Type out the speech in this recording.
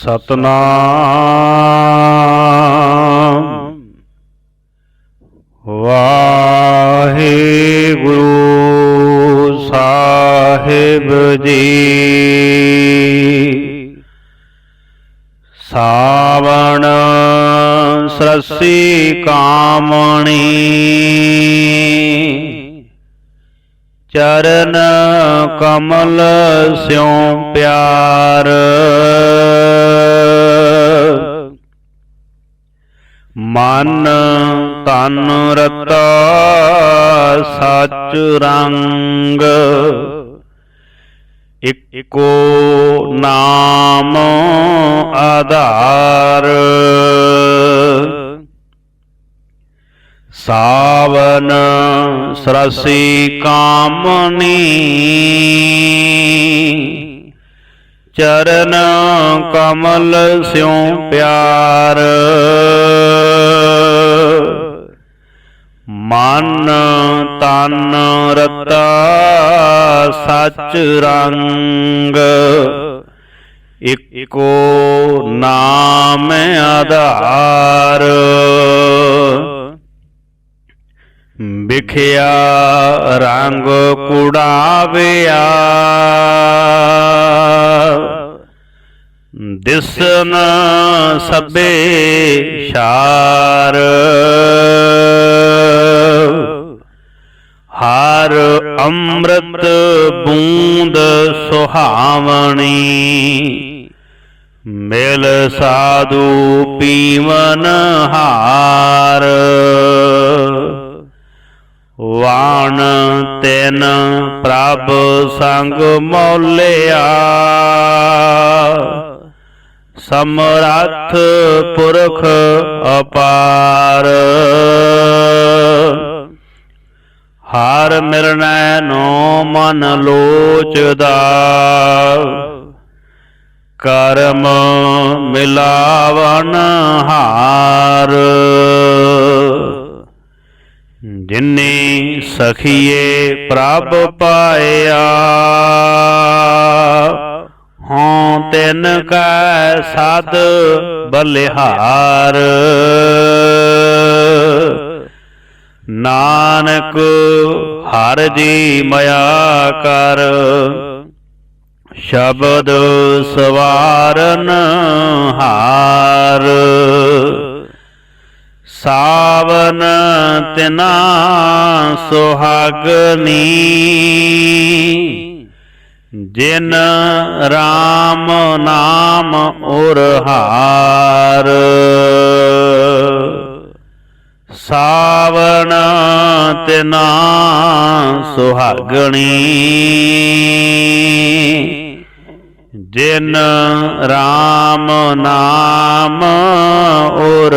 ਸਤਨਾਮ। ਵਾਹਿਗੁਰੂ ਸਾਹਿਬ ਜੀ। ਸਾਵਣ ਸਰਸੀ ਕਾਮਣੀ। ਚਰਨ ਕਮਲ ਸਿਉ ਪਿਆਰ। ਮਨ ਤਨ ਰਤਾ ਸਚ ਰੰਗ। ਇਕੋ ਨਾਮ ਆਧਾਰ। ਸਾਵਨ ਸਰਸੀ ਕਾਮਨੀ ਚਰਨ ਕਮਲ ਸਿਉ ਪਿਆਰ ਮਨ ਤਨ ਰਤਾ ਸਚ ਰੰਗ ਇਕੋ ਨਾਮ ਆਧਾਰ ਲਿਖਿਆ ਰੰਗ ਕੁੜਾਵਿਆ। ਦਿਸਨ ਸਭੇ ਸ਼ਾਰ ਹਰ ਅੰਮ੍ਰਿਤ ਬੂੰਦ ਸੁਹਾਵਣੀ। ਮਿਲ ਸਾਧੂ ਪੀਵਨ ਹਾਰ। ਵਾਣ ਤੈਨ ਪ੍ਰਭ ਸੰਗ ਮੌਲਿਆ। ਸਮਰੱਥ ਪੁਰਖ ਅਪਾਰ। ਹਾਰ ਮਿਰਨੈ ਨੋ ਮਨ ਲੋਚਦਾ। ਕਰਮ ਮਿਲਾਵਨ ਹਾਰ। ਜਿਨੇ ਸਖੀਏ ਪ੍ਰਭ ਪਾਇਆ, ਹਉ ਤਿਨ ਕੈ ਸਦ ਬਲਿਹਾਰ। ਨਾਨਕ ਹਰ ਜੀ ਮਇਆ ਕਰ, ਸ਼ਬਦ ਸਵਾਰਨ ਹਾਰ। ਤਿਨਾ ਸੁਹਾਗਨੀ ਜਿਨ RAM ਨਾਮ ਉਰ ਹਾਰ। ਸਾਵਣ ਤਿਨਾ ਸੁਹਾਗਣੀ ਜਿਨ RAM ਨਾਮ ਉਰ